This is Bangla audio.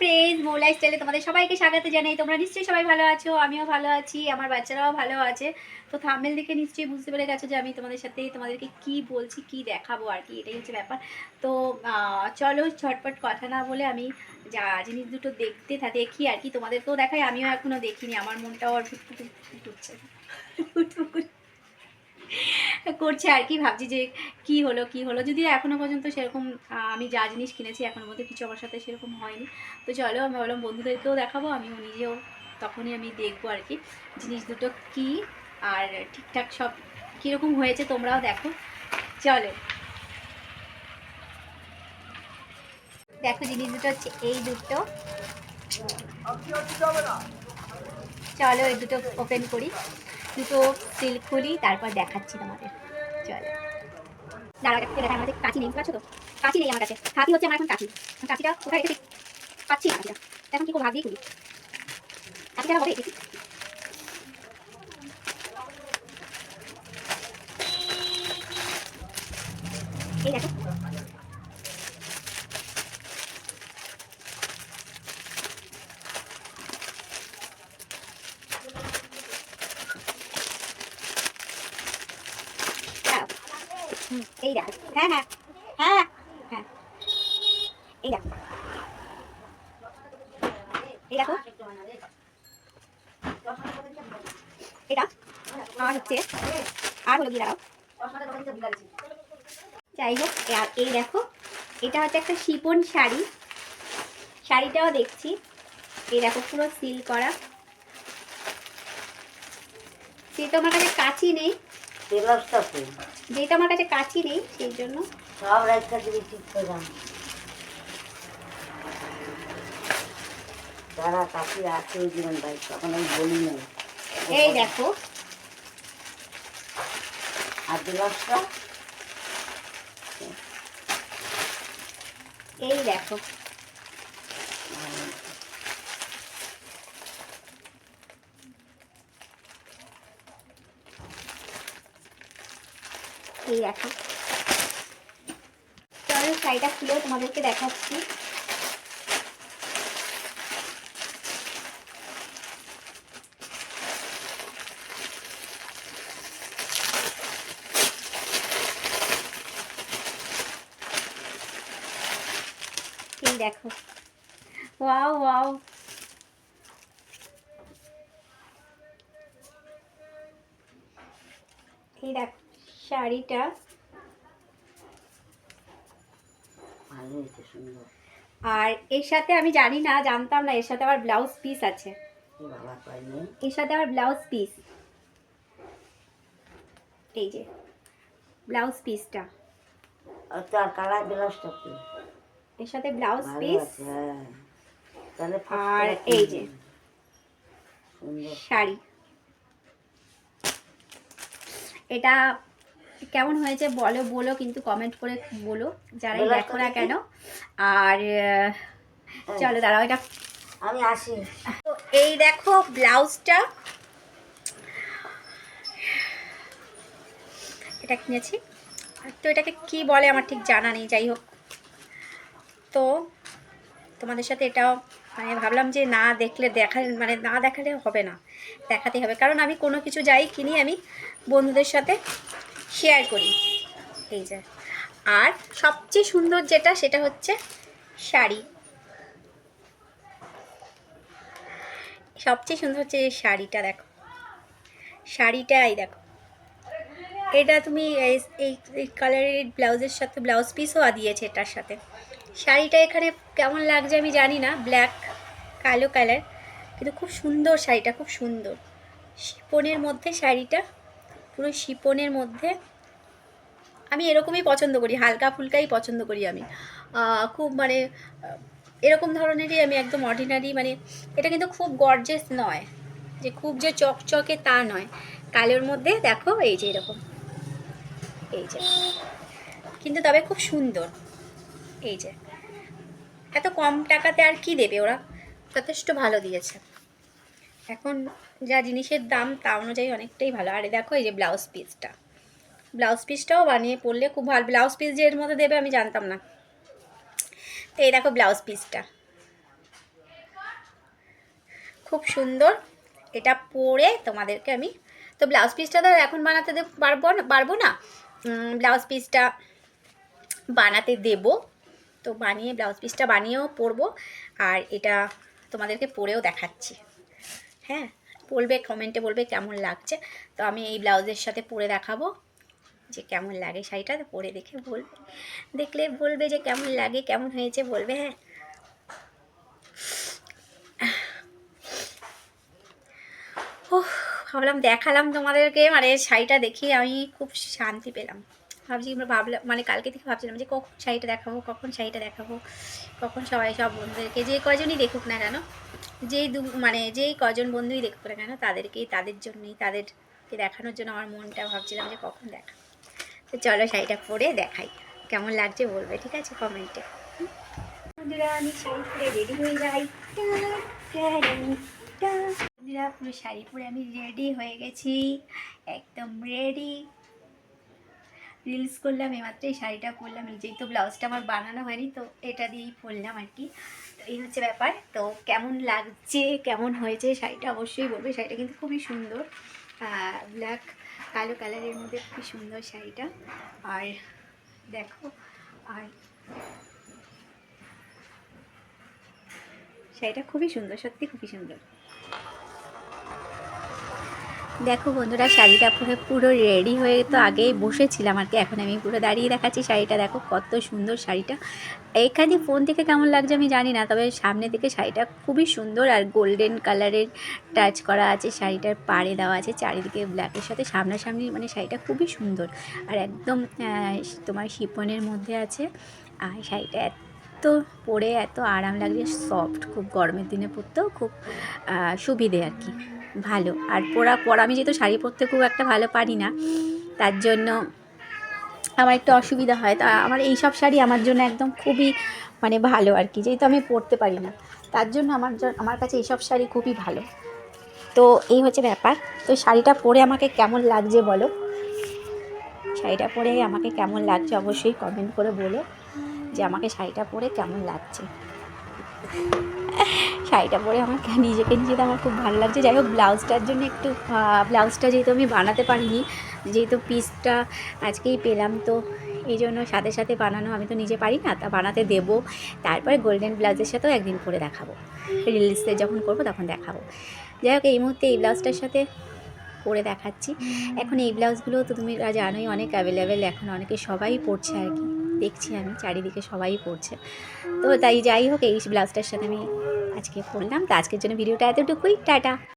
ফ্রেন্ডস মো লাইফস্টাইলে তোমাদের সবাইকে স্বাগত জানাই। তোমরা নিশ্চয়ই সবাই ভালো আছো, আমিও ভালো আছি, আমার বাচ্চারাও ভালো আছে। তো থামেল দেখে নিশ্চয়ই বুঝতে পেরে গেছো যে আমি তোমাদের সাথে তোমাদেরকে কি বলছি, কি দেখাবো আর কি, এটাই হচ্ছে ব্যাপার। তো চলো ঝটপট কথা না বলে আমি যা জিনিস দুটো দেখতে দেখি আর কি, তোমাদেরকেও দেখাই, আমিও এখনও দেখিনি, আমার মনটাও আর ফুটফুট করছে আর কি, ভাবছি যে কি হলো কি হলো। যদি এখনও পর্যন্ত সেরকম আমি যা জিনিস কিনেছি এখনও মধ্যে কিছু আমার সাথে সেরকম হয়নি। তো চলো, আমি বললাম বন্ধুদেরকেও দেখাবো, আমিও নিজেও তখনই আমি দেখব আর কি, জিনিস দুটো কি আর ঠিকঠাক সব কীরকম হয়েছে তোমরাও দেখো। চলো। দেখো, জিনিস দুটো হচ্ছে এই দুটো। চলো, এই দুটো ওপেন করি। দুটো সিল খুলি, তারপর দেখাচ্ছি তোমাদের। চলো। আমাদের। নেই তো? কাঁচি নেই আমার কাছে। হচ্ছে আমার এখন কোথায় হবে এই দেখো দাঁড়াও। হুম, এই দেখো হ্যাঁ হ্যাঁ হ্যাঁ হ্যাঁ এই এই দেখো। আর হচ্ছে। আর যাই হোক এই দেখো, এটা হচ্ছে একটা শিপন শাড়ি। শাড়িটাও দেখছি। এই দেখো, পুরো সিল করা। সে তো আমার কাছে কাঁচি নেই। তেলসটা কই যেহেতু আমার কাছে কাঁচি নেই সেই জন্য। সব রাইখা দিবি ঠিক করে। যারা কাকি আছে ওই জীবন ভাই তখন আমি বলি নাই এই দেখো। আর দিলসটা এই দেখো। এই দেখো। চলো শাড়িটা খুলেও তোমাদেরকে দেখাচ্ছি। এই দেখো। Wow wow. এই দেখো। শাড়িটা। ভালো হয়েছে সুন্দর। আর এর সাথে আমি জানি না জানতাম না এর সাথে আবার ব্লাউজ পিস আছে। এর সাথে আবার ব্লাউজ পিস এই যে ব্লাউজ পিসটা আর কালার কি? এর সাথে ব্লাউজ পিস হ্যাঁ। তাহলে আর এই যে। শাড়ি। এটা কেমন হয়েছে বলো বলো কিন্তু কমেন্ট করে বলো যারাই দেখো না কেন। আর চলো দাঁড়াও এটা আমি আসি। তো এই দেখো ব্লাউজটা। এটা কিনেছি। তো এটাকে কি বলে আমার ঠিক জানা নেই যাই হোক। তো তোমাদের সাথে এটাও মানে ভাবলাম যে না দেখলে দেখা মানে না দেখালে হবে না দেখাতে হবে। কারণ আমি কোনো কিছু যাই কিনি আমি বন্ধুদের সাথে। শেয়ার করি। এই যে। আর সবচেয়ে সুন্দর যেটা, সেটা হচ্ছে শাড়ি। সবচেয়ে সুন্দর হচ্ছে এই শাড়িটা, দেখো। শাড়িটাই দেখো। এটা তুমি এই এই কালারের ব্লাউজের সাথে, ব্লাউজ পিসও দিয়েছে এটার সাথে। শাড়িটা এখানে কেমন লাগছে আমি জানি না ব্ল্যাক কালো কালার কিন্তু খুব সুন্দর শাড়িটা, খুব সুন্দর। শিপনের মধ্যে শাড়িটা পুরো শিপনের মধ্যে আমি এরকমই পছন্দ করি, হালকা ফুলকাই পছন্দ করি আমি। খুব মানে এরকম ধরনেরই আমি একদম অর্ডিনারি মানে এটা কিন্তু খুব গর্জেস নয়। যে খুব যে চকচকে তা নয়। কালোর মধ্যে দেখো, এই যে এরকম। এই যে। কিন্তু তবে খুব সুন্দর। এই যে। এত কম টাকাতে আর কি দেবে ওরা? যথেষ্ট ভালো দিয়েছে। এখন যা জিনিসের দাম তা অনুযায়ী অনেকটাই ভালো। আর দেখো, এই যে ব্লাউজ পিসটা ব্লাউজ পিসটাও বানিয়ে পরলে খুব ভালো। ব্লাউজ পিস যে এর মধ্যে দেবে আমি জানতাম না। তো এই দেখো ব্লাউজ পিসটা খুব সুন্দর। এটা পরে তোমাদেরকে আমি তো ব্লাউজ পিসটা তো এখন বানাতে পারব না পারব না? ব্লাউজ পিসটা বানাতে দেব। তো বানিয়ে ব্লাউজ পিসটা বানিয়েও পরবো। আর এটা তোমাদেরকে পরেও দেখাচ্ছি। হ্যাঁ বলবে কমেন্টে বলবে কেমন লাগছে। তো আমি এই ব্লাউজের সাথে পরে দেখাবো যে কেমন লাগে শাড়িটা, তো পরে দেখে বলবে। দেখলে বলবে যে কেমন লাগে, কেমন হয়েছে বলবে হ্যাঁ। ও ভাবলাম দেখালাম তোমাদেরকে মানে শাড়িটা দেখে আমি খুব শান্তি পেলাম। ভাবছি আমরা ভাবলাম মানে কালকে থেকে ভাবছিলাম যে কখন শাড়িটা দেখাবো, কখন শাড়িটা দেখাবো, কখন সবাই, সব বন্ধুদেরকে, যে কজনই দেখুক না কেন। যেই দু মানে যেই কজন বন্ধুই দেখুক না কেন, তাদেরকেই, তাদের জন্যই, তাদেরকে দেখানোর জন্য আমার মনটা ভাবছিলাম যে কখন দেখা। তো চলো শাড়িটা পরে দেখাই, কেমন লাগছে বলবে, ঠিক আছে, কমেন্টে। বন্ধুরা আমি শাড়ি পরে রেডি হয়ে যাই। বন্ধুরা পুরো শাড়ি পরে আমি রেডি হয়ে গেছি, একদম রেডি রিলস করলাম এমাত্র এই শাড়িটা পরলাম, নিজেই তো ব্লাউজটা আমার বানানো হয়নি, তো এটা দিয়েই পরলাম আর কি। এই হচ্ছে ব্যাপার। তো কেমন লাগছে, কেমন হয়েছে শাড়িটা অবশ্যই বলবে। শাড়িটা কিন্তু খুবই সুন্দর। ব্ল্যাক কালো কালারের মধ্যে খুবই সুন্দর শাড়িটা। আর দেখো, আর শাড়িটা খুবই সুন্দর, সত্যি খুবই সুন্দর। দেখো বন্ধুরা, শাড়িটা পুরো পুরো রেডি হয়ে তো আগেই বসেছিলাম আর কি। এখন আমি পুরো দাঁড়িয়ে দেখাচ্ছি শাড়িটা। দেখো কত সুন্দর শাড়িটা। এইখানে ফোন থেকে কেমন লাগছে আমি জানি না, তবে সামনে থেকে শাড়িটা খুবই সুন্দর আর গোল্ডেন কালারের টাচ করা আছে। শাড়িটার পাড়ে দেওয়া আছে, চারিদিকে ব্ল্যাকের সাথে সামনাসামনি মানে শাড়িটা খুবই সুন্দর। আর একদম তোমার শিপনের মধ্যে আছে। আর শাড়িটা এত পরে এত আরাম লাগছে সফট খুব গরমের দিনে পরতেও খুব সুবিধে আর কি। ভালো। আর পরা পরা আমি যেহেতু শাড়ি পরতে খুব একটা ভালো পারি না, তার জন্য আমার একটু অসুবিধা হয়। তা আমার এই সব শাড়ি আমার জন্য একদম খুবই মানে ভালো আর কি, যেহেতু আমি পরতে পারি না। তার জন্য আমার আমার কাছে এইসব শাড়ি খুবই ভালো। তো এই হচ্ছে ব্যাপার। তো শাড়িটা পরে আমাকে কেমন লাগছে বলো? শাড়িটা পরে আমাকে কেমন লাগছে অবশ্যই কমেন্ট করে বলো যে আমাকে শাড়িটা পরে কেমন লাগছে। শাড়িটা পরে আমার কে- নিজেকে নিজেতে আমার খুব ভালো লাগছে। যাই হোক, ব্লাউজটার জন্য একটু ব্লাউজটা যেহেতু আমি বানাতে পারিনি, যেহেতু পিসটা আজকেই পেলাম, তো এই জন্য সাথে সাথে বানানো আমি তো নিজে পারি না, তা বানাতে দেবো। তারপরে গোল্ডেন ব্লাউজের সাথেও একদিন পরে দেখাবো। রিলসে যখন করব তখন দেখাবো। যাই হোক, এই মুহূর্তে এই ব্লাউজটার সাথে পরে দেখাচ্ছি। এখন এই ব্লাউজগুলো তো তুমি জানোই, অনেক অ্যাভেলেবেল এখন অনেকে সবাই পরছে আর কি। দেখছি আমি, চারিদিকে সবাই পরছে। তো তাই যাই হোক, এই ব্লাউজটার সাথে আমি আজকে করলাম। তো আজকের জন্য ভিডিওটা এতটুকুই। টাটা।